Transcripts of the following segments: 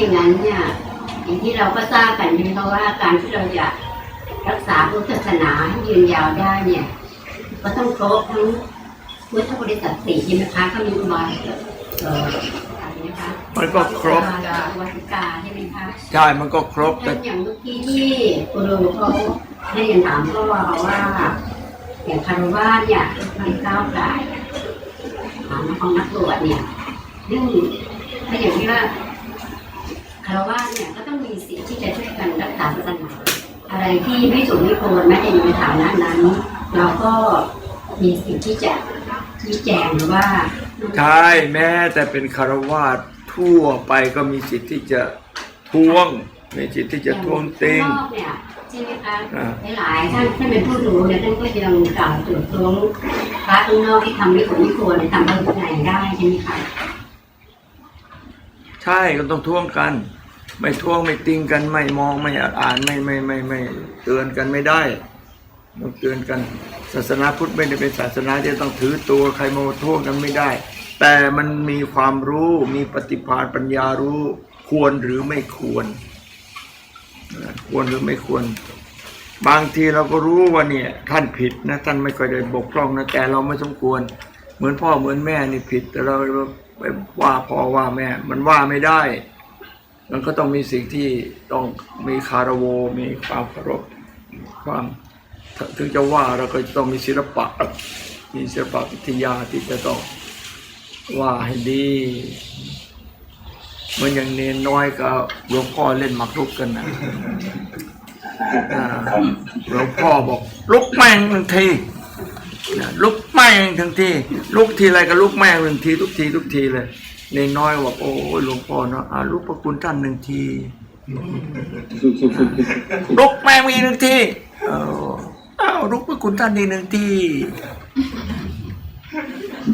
อย่างนั้นเนี่ยอย่างที่เราก็ทราบกันใช่ไหมคะว่าการที่เราจะรักษาพุทธศาสนาให้ยืนยาวได้เนี่ย ก็ต้องครบทั้งพุทธบริษัทสี่ใช่ไหมคะก็มีอุบายเอ่ออะไรนะคะมันก็ครบวัติกาใช่ไหมคะใช่มันก็ครบแต่แต่อย่างเมื่อกี้ที่ครูเขาได้ยินถามก็ว่าว่าอย่างคารวะเนี่ยมันก้าวไกลฐานะของนักบวชเนี่ยซึ่งถ้าอย่างที่ว่า คารวะเนี่ยก็ต้องมีสิทธิ์ที่จะช่วยกันรักษาศาสนาอะไรที่ไม่สมไม่ควรแม้จะอยู่ในฐานะนั้น เราก็มีสิทธิ์ที่จะชี้แจงหรือว่าใช่แม้แต่เป็นคารวาสทั่วไปก็มีสิทธิ์ที่จะท้วงมีสิทธิ์ที่จะท้วงติงข้างนอกเนี่ยใช่ไหมคะอ่าหลายๆท่านท่านเป็นผู้รู้เนี่ยท่านก็ยังกล่าวถึงท้วงพระข้างนอกที่ทำไม่ควรไม่ควรทำให้ไหนได้ใช่ไหมคะ ใช่ก็ต้องท้วงกัน ไม่ท้วงไม่ติงกันไม่มองไม่อ่านไม่ไม่ไม่ไม่เตือนกันไม่ได้ต้องเตือนกัน ศาสนาพุทธไม่ได้เป็นศาสนาที่ต้องถือตัวใครมาท้วงกันไม่ได้ แต่มันมีความรู้มีปฏิภาณปัญญารู้ควรหรือไม่ควร ควรหรือไม่ควร บางทีเราก็รู้ว่าเนี่ยท่านผิดนะท่านไม่ค่อยได้บกพร่องนะแต่เราไม่สมควร เหมือนพ่อเหมือนแม่นี่ผิดแต่เรา ไปว่าพ่อว่าแม่ มันว่าไม่ได้ มันก็ต้องมีสิ่งที่ต้องมีคารโวมีความเคารพความถึงจะว่าเราก็จะต้องมีศิลปะมีศิลปะวิทยาที่จะต้องว่าให้ดีมือนอย่างเนนน้อยกับหลวงพ่อเล่นหมากรุกกันนะหลวงพ่อบอกลุกแม่งหนึ่งที ลุกแม่งทั้งทีลุกทีไรก็ลุกแม่งหนึ่งทีทุกทีทุกทีเลยเนนน้อยบอกโอ้ยหลวงพ่อเนาะอ่าลุกพระคุณท่านหนึ่งทีลุกแม่งมีหนึ่งทีเอออ้าวลุกพระคุณท่านอีกหนึ่งที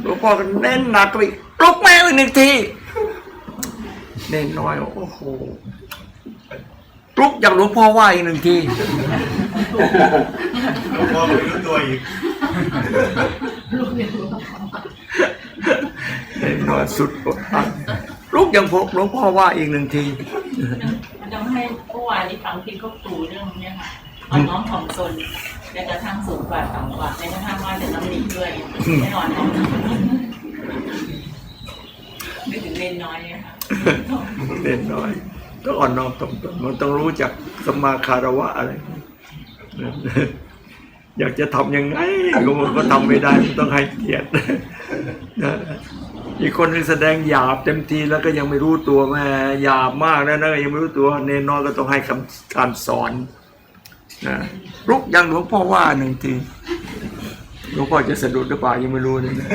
หลวงพ่อก็เน้นหนักไปอีกลุกแม่งอีกหนึ่งทีเน้นน้อยโอ้โหลุกอย่างหลวงพ่อว่าอีกหนึ่งทีหลวงพ่อไม่รู้ตัวอีก เน้นน้อยสุดอดอั้นลุกอย่างผมหลวงพ่อว่าอีกหนึ่งทีมันทำให้เมื่อวานนี้ฟังพี่ก็ครูเรื่องเนี้ยค่ะอ่อนน้อมถ่อมตนแม้กระทั่งสูงกว่าต่ำกว่าแม้กระทั่งว่าจะต้องดีด้วยไม่อ่อนน้อมถ่อมตนนึกถึงเล่นน้อยเนี่ยค่ะเน้นน้อยต้องอ่อนน้อมถ่อมตนมันต้องรู้จักสมมาคารวะอะไร อยากจะทำยังไงก็มันก็ทำไม่ได้มันต้องให้เกียรตินะอีกคนนึงแสดงหยาบเต็มทีแล้วก็ยังไม่รู้ตัวแม่หยาบมากนะนะยังไม่รู้ตัวเนนน้อยก็ต้องให้คำการสอนนะลุกย่างหลวงพ่อว่าหนึ่งทีหลวงพ่อจะสะดุดหรือเปล่ายังไม่รู้เลยนะ